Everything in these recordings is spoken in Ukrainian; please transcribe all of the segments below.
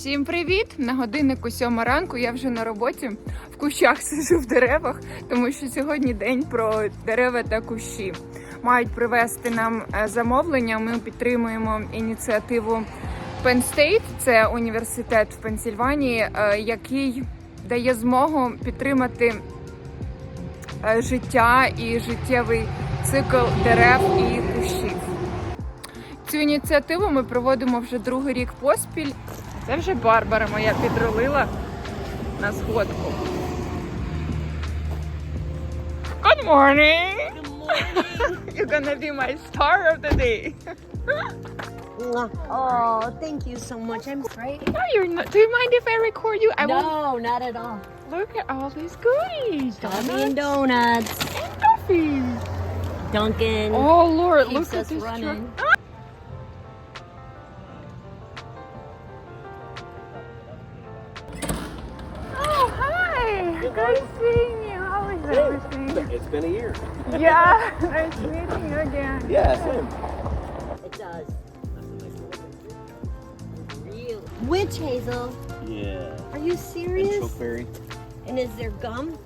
Всім привіт! На годиннику сьома ранку я вже на роботі в кущах сижу в деревах, тому що сьогодні день про дерева та кущі. Мають привезти нам е, замовлення. Ми підтримуємо ініціативу Penn State, це університет в Пенсільванії, е, який дає змогу підтримати е, життя і життєвий цикл дерев і кущів. Цю ініціативу ми проводимо вже другий рік поспіль. Це вже Барбара моя підрулила на сходку. Good morning! You're gonna be my star of the day. Oh, thank you so much. I'm right. No, you're not. Do you mind if I record you? I will No, not at all. look at all these goodies. Coffee and Donuts donuts. and coffee. Duncan Oh Lord, keeps look at us this running. truck. Hi. Good seeing you. How is everything? It's been a year. Yeah, nice meeting you again. Yeah, same. It does. Real witch hazel. Yeah. Are you And serious? chokeberry. And is there gum?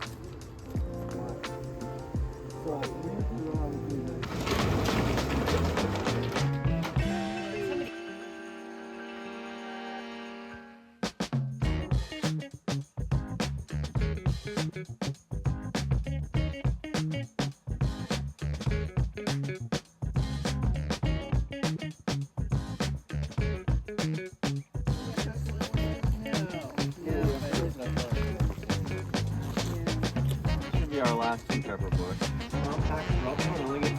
pepper bush. Compact,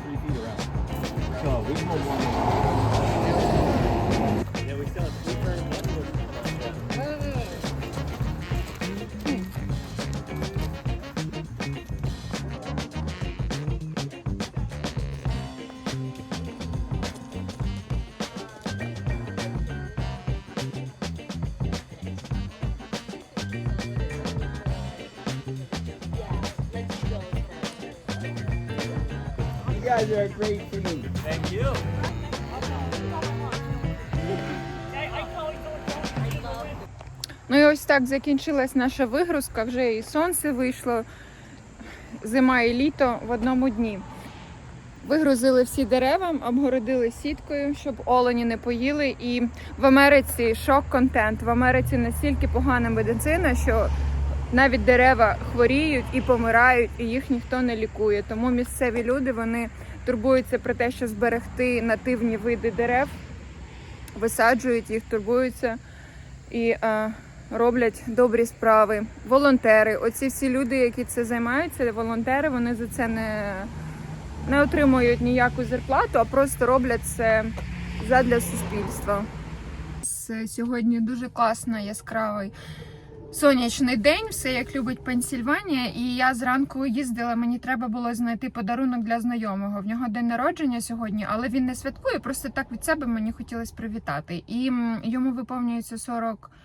three feet around. So we can go one. Guys are a great team. Thank you. Ну і ось так закінчилась наша вигрузка. Вже і сонце вийшло, зима і літо в одному дні. Вигрузили всі дерева, обгородили сіткою, щоб олені не поїли. І в Америці шок-контент. В Америці настільки погана медицина, що навіть дерева хворіють і помирають, і їх ніхто не лікує. Тому місцеві люди вони турбуються про те, що зберегти нативні види дерев, висаджують їх, турбуються і е, роблять добрі справи. Волонтери, оці всі люди, які це займаються, волонтери, вони за це не, не отримують ніяку зарплату, а просто роблять це задля суспільства. Сьогодні дуже класно, яскравий. Сонячний день, все як любить Пенсільванія, і я зранку їздила. Мені треба було знайти подарунок для знайомого. В нього день народження сьогодні, але він не святкує. Просто так від себе мені хотілося привітати. І йому виповнюється 40, е,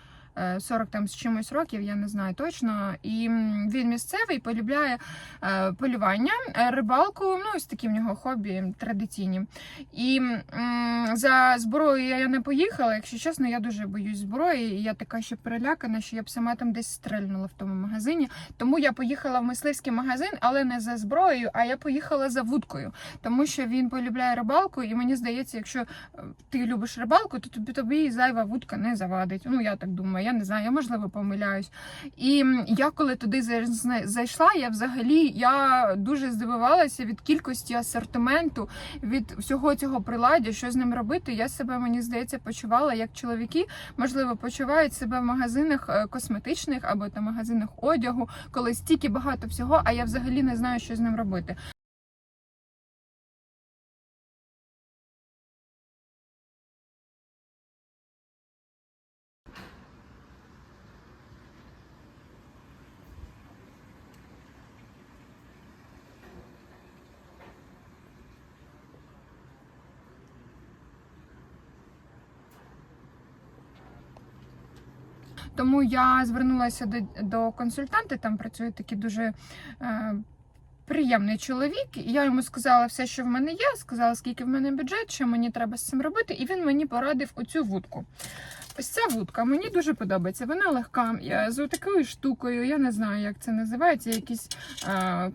40 там з чимось років, я не знаю точно. І він місцевий, полюбляє е, полювання, е, рибалку. Ну ось такі в нього хобі традиційні. І за зброєю я не поїхала. Якщо чесно, я дуже боюсь зброї. І я така ще перелякана, що я б сама там десь стрельнула в тому магазині. Тому я поїхала в мисливський магазин, але не за зброєю, а я поїхала за вудкою, тому що він полюбляє рибалку, і мені здається, якщо е, ти любиш рибалку, то тобі тобі зайва вудка не завадить. Ну я так думаю, я не знаю, я можливо помиляюсь. І я коли туди зайшла, я взагалі я дуже здивувалася від кількості асортименту, від всього цього приладдя, що з ним робити. Я себе мені здається почувала як чоловіки, можливо, почувають себе в магазинах е, косметичних або там магазинах одягу, коли стільки багато всього, а я взагалі не знаю, що з ним робити. Тому я звернулася до, до консультанта, там працює такий дуже е, приємний чоловік. Я йому сказала все, що в мене є, сказала, скільки в мене бюджет, що мені треба з цим робити, і він мені порадив оцю вудку. Ось ця вудка мені дуже подобається. Вона легка. З такою штукою, я не знаю, як це називається, якісь. А,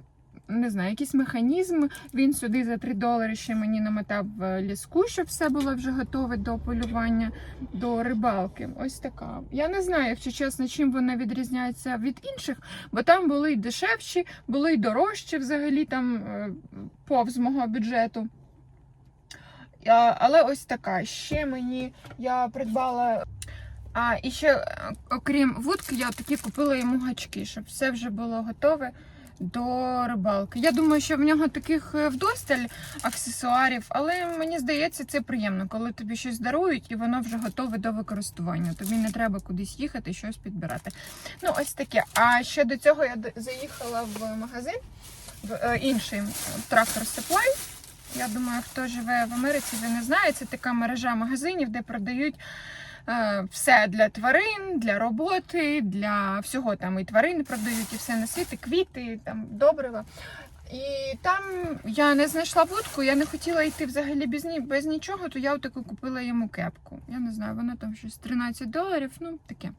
не знаю, якийсь механізм. Він сюди за 3 долари ще мені намотав е, ліску, щоб все було вже готове до полювання, до рибалки. Ось така. Я не знаю, якщо чесно, чим вона відрізняється від інших, бо там були й дешевші, були й дорожчі взагалі там е, повз мого бюджету. Але ось така. Ще мені я придбала. А і ще, е, окрім вудки, я такі купила йому гачки, щоб все вже було готове до рибалки. Я думаю, що в нього таких е, вдосталь аксесуарів, але мені здається, це приємно, коли тобі щось дарують і воно вже готове до використання. Тобі не треба кудись їхати, щось підбирати. Ну, ось таке. А ще до цього я заїхала в магазин, в е, інший трактор Supply. Я думаю, хто живе в Америці, він не знає. Це така мережа магазинів, де продають все для тварин, для роботи, для всього там і тварини продають, і все на світі, квіти, там добрива. І там я не знайшла вудку, я не хотіла йти взагалі без, ні, без нічого, то я таку купила йому кепку. Я не знаю, вона там щось 13 доларів, ну таке.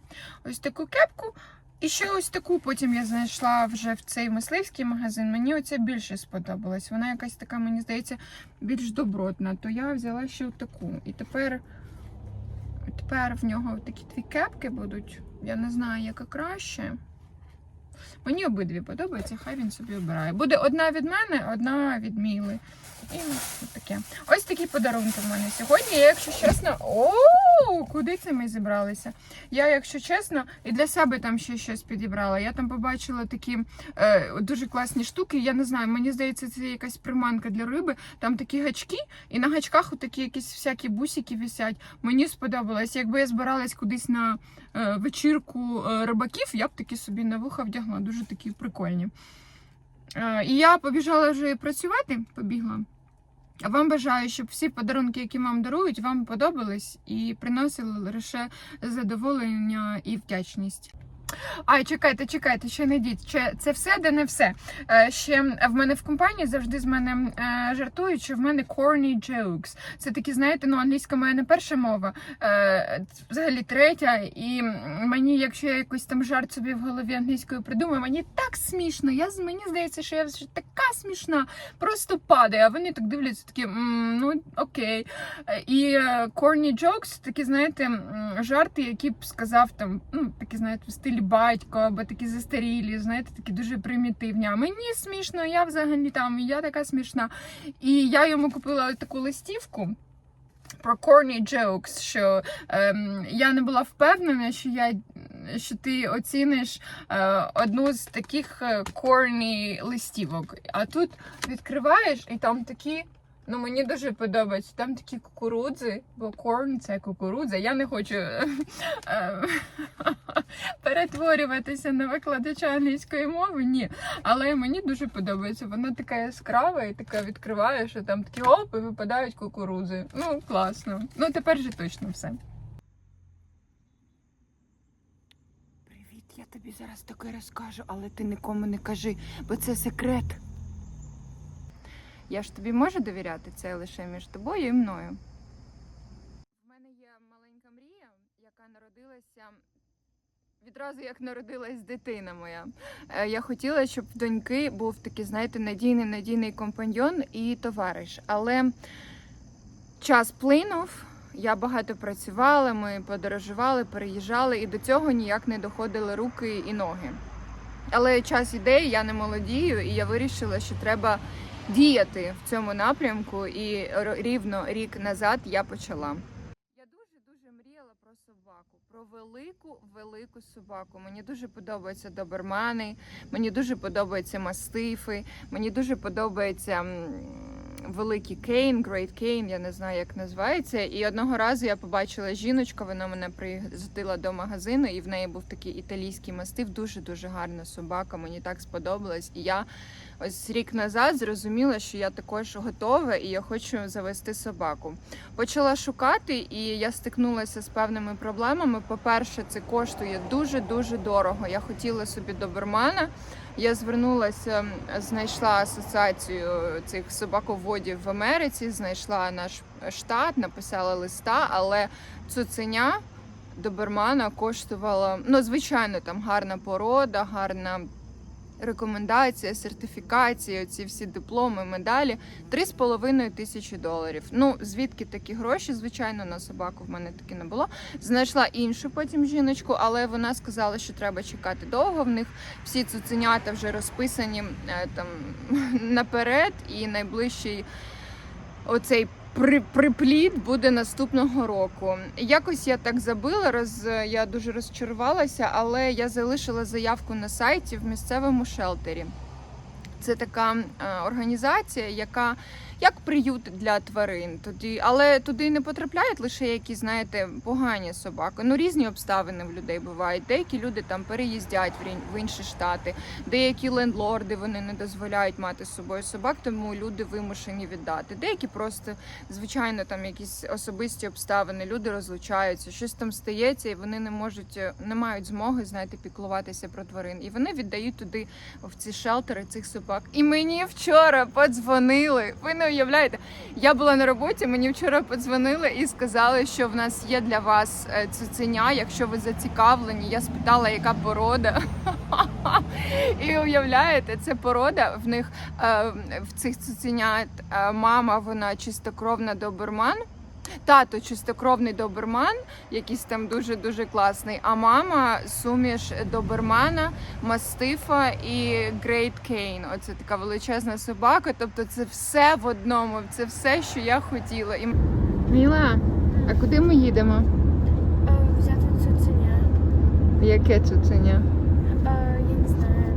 Ось таку кепку. І ще ось таку потім я знайшла вже в цей мисливський магазин. Мені оця більше сподобалась. Вона якась така, мені здається, більш добротна. То я взяла ще таку. І тепер, тепер в нього такі дві кепки будуть. Я не знаю, яка краще. Мені обидві подобаються, хай він собі обирає. Буде одна від мене, одна від Міли. І от таке. Ось такі подарунки в мене сьогодні. Я, якщо чесно, о, куди це ми зібралися? Я, якщо чесно, і для себе там ще щось підібрала. Я там побачила такі е, дуже класні штуки. Я не знаю, мені здається, це якась приманка для риби. Там такі гачки, і на гачках такі якісь всякі бусики висять. Мені сподобалось. Якби я збиралась кудись на е, вечірку е, рибаків, я б такі собі на вуха вдягла. Дуже такі прикольні. Е, і я побіжала вже працювати, побігла. А вам бажаю, щоб всі подарунки, які вам дарують, вам подобались і приносили лише задоволення і вдячність. Ай, чекайте, чекайте, ще не йдіть. Це все, де не все. Е, ще в мене в компанії завжди з мене е, жартують, що в мене corny jokes. Це такі, знаєте, ну англійська моя не перша мова, е, взагалі третя. І мені, якщо я якийсь там жарт собі в голові англійською придумаю, мені так смішно. Я мені здається, що я вже така смішна, просто падає. А вони так дивляться, такі ну окей. І corny jokes, такі, знаєте, жарти, які б сказав там, ну такі, знаєте, в стилі батько, або такі застарілі, знаєте, такі дуже примітивні. А мені смішно, я взагалі там, я така смішна. І я йому купила таку листівку. Про corny jokes, що ем, я не була впевнена, що я що ти оціниш е, одну з таких е, corny листівок. А тут відкриваєш і там такі. Ну, мені дуже подобається. Там такі кукурудзи, бо corn – це кукурудза. Я не хочу е, е, перетворюватися на викладача англійської мови. Ні. Але мені дуже подобається. Вона така яскрава і така відкриває, що там такі оп, і випадають кукурудзи. Ну, класно. Ну, тепер же точно все. Привіт, я тобі зараз таке розкажу, але ти нікому не кажи, бо це секрет. Я ж тобі можу довіряти це лише між тобою і мною. В мене є маленька мрія, яка народилася відразу, як народилась дитина моя. Е, Я хотіла, щоб в доньки був такий, знаєте, надійний надійний компаньйон і товариш. Але час плинув. Я багато працювала, ми подорожували, переїжджали, і до цього ніяк не доходили руки і ноги. Але час іде, я не молодію, і я вирішила, що треба діяти в цьому напрямку. І рівно рік назад я почала. Я дуже дуже мріяла про собаку, про велику велику собаку. Мені дуже подобаються добермани, мені дуже подобаються мастифи, мені дуже подобається. Великий Кейн, Great Кейн, я не знаю, як називається. І одного разу я побачила жіночку, вона мене приїздила до магазину, і в неї був такий італійський мастиф, дуже дуже гарна собака. Мені так сподобалось. І я ось рік назад зрозуміла, що я також готова і я хочу завести собаку. Почала шукати, і я стикнулася з певними проблемами. По-перше, це коштує дуже дуже дорого. Я хотіла собі добермана. Я звернулася, знайшла асоціацію цих собаководів в Америці, знайшла наш штат, написала листа, але цуценя добермана коштувала, ну, звичайно, там гарна порода, гарна рекомендація, сертифікація, ці всі дипломи, медалі 3,5 тисячі доларів. Ну, звідки такі гроші? Звичайно, на собаку в мене таки не було. Знайшла іншу потім жіночку, але вона сказала, що треба чекати довго. В них всі цуценята вже розписані е, там наперед, і найближчий оцей при, припліт буде наступного року. Якось я так забила, роз я дуже розчарувалася, але я залишила заявку на сайті в місцевому шелтері. Це така е, організація, яка як приют для тварин. Тоді, але туди не потрапляють лише якісь, знаєте, погані собаки. Ну різні обставини в людей бувають. Деякі люди там переїздять в інші штати, деякі лендлорди вони не дозволяють мати з собою собак, тому люди вимушені віддати. Деякі просто, звичайно, там якісь особисті обставини, люди розлучаються, щось там стається, і вони не можуть, е, не мають змоги, знаєте, піклуватися про тварин. І вони віддають туди в ці шелтери цих собак. І мені вчора подзвонили. Ви не уявляєте, я була на роботі. Мені вчора подзвонили і сказали, що в нас є для вас е, цуценя. Якщо ви зацікавлені, я спитала, яка порода. І уявляєте, це порода в них е, в цих цуценят. е, Мама, вона чистокровна доберман. Тато чистокровний доберман, якийсь там дуже дуже класний. А мама суміш добермана, мастифа і Грейт Кейн. Оце така величезна собака. Тобто, це все в одному. Це все, що я хотіла. І Міла, а куди ми їдемо? Е, Взяти цуценя. Яке цуценя? Е, Я не знаю.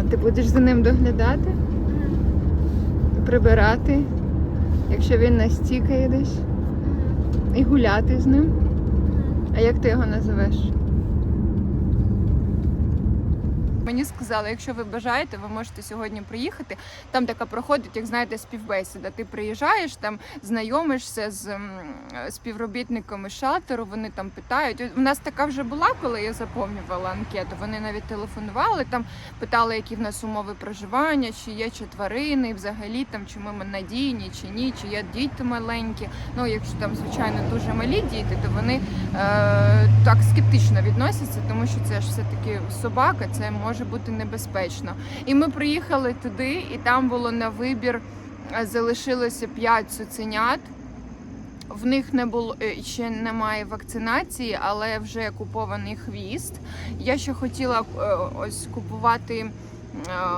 А ти будеш за ним доглядати, прибирати, якщо він настікає десь, і гуляти з ним. А як ти його називеш? Мені сказали, якщо ви бажаєте, ви можете сьогодні приїхати. Там така проходить, як знаєте, співбесіда. Ти приїжджаєш там, знайомишся з співробітниками шалтеру. Вони там питають. У нас така вже була, коли я заповнювала анкету. Вони навіть телефонували там, питали, які в нас умови проживання, чи є чи тварини, взагалі там чи ми надійні, чи ні, чи є діти маленькі. Ну, якщо там звичайно дуже малі діти, то вони е, так скептично відносяться, тому що це ж все таки собака, це може бути небезпечно. І ми приїхали туди, і там було на вибір е, залишилося 5 цуценят. В них не було е, ще немає вакцинації, але вже купований хвіст. Я ще хотіла е, ось купувати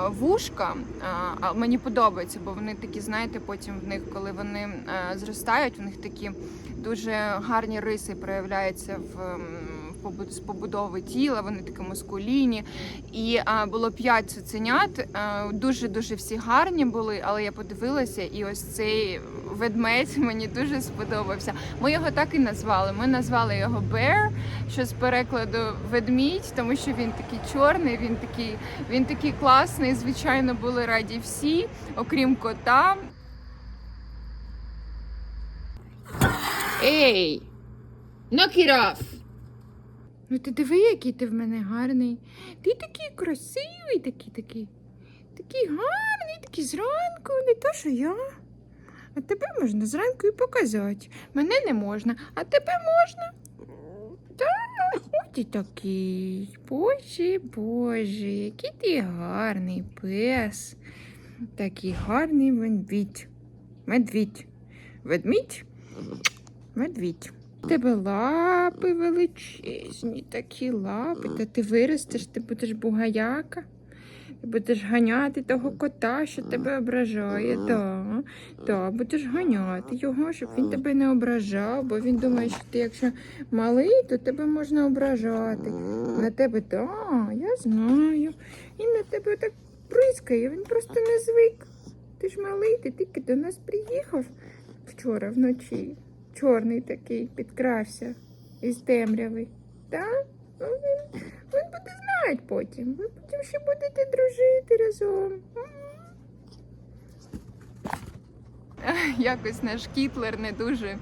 вушка. мені подобається, бо вони такі, знаєте, потім в них, коли вони зростають, в них такі дуже гарні риси проявляються в. З побудови тіла, вони такі мускуліні. І а, було п'ять цуценят. Дуже дуже всі гарні були, але я подивилася, і ось цей ведмедь мені дуже сподобався. Ми його так і назвали. Ми назвали його Bear, що з перекладу ведмідь, тому що він такий чорний, він такий, він такий класний. Звичайно, були раді всі, окрім кота. Ей! Knock it off! Ну ти диви, який ти в мене гарний. Ти такий красивий, такий такий. Такий гарний, такий зранку, не то, що я. А тебе можна зранку і показати. Мене не можна, а тебе можна. Так, ось і такий. Боже, боже, який ти гарний пес. Такий гарний ведмідь. Медвідь. Ведмідь? Медвідь. Тебе лапи величезні, такі лапи. Та ти виростеш, ти будеш бугаяка. Ти будеш ганяти того кота, що тебе ображає. Да, да, будеш ганяти його, щоб він тебе не ображав, бо він думає, що ти, якщо малий, то тебе можна ображати. На тебе, да, я знаю. І на тебе так бризкає, він просто не звик. Ти ж малий, ти тільки до нас приїхав вчора вночі. Чорний такий підкрався із темряви. Так? Ну, він, він буде знати потім. Ви потім ще будете дружити разом. якось наш кітлер не дуже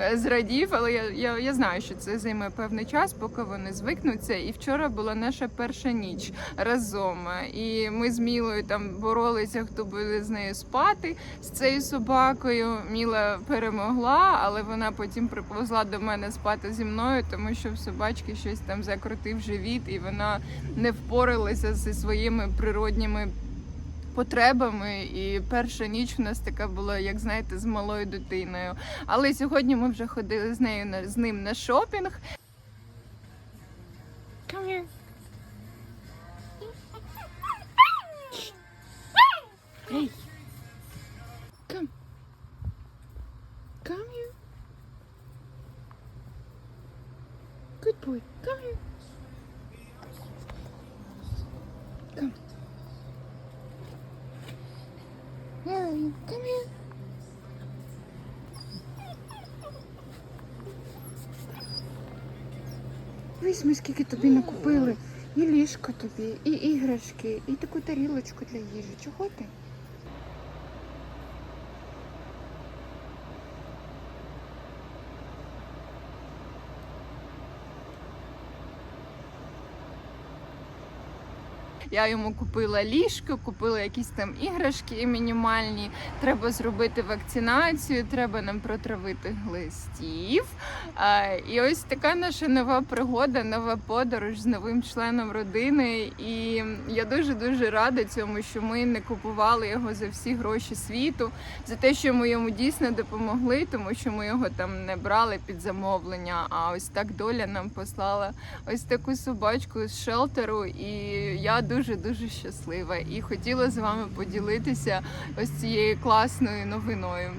е, зрадів, але я, я, я знаю, що це займе певний час, поки вони звикнуться. І вчора була наша перша ніч разом. І ми з Мілою там боролися, хто буде з нею спати з цією собакою. Міла перемогла, але вона потім приповзла до мене спати зі мною, тому що в собачки щось там закрутив живіт, і вона не впоралася зі своїми природніми потребами. І перша ніч у нас така була, як знаєте, з малою дитиною. Але сьогодні ми вже ходили з нею на з ним на шопінг. Where you? Come here. Весь ми скільки тобі накупили. І ліжко тобі, і іграшки, і таку тарілочку для їжі. Чого ти? Я йому купила ліжко, купила якісь там іграшки мінімальні. Треба зробити вакцинацію, треба нам протравити глистів. І ось така наша нова пригода, нова подорож з новим членом родини. І я дуже дуже рада цьому, що ми не купували його за всі гроші світу, за те, що ми йому дійсно допомогли, тому що ми його там не брали під замовлення. А ось так доля нам послала ось таку собачку з шелтеру, і я дуже дуже щаслива і хотіла з вами поділитися ось цією класною новиною.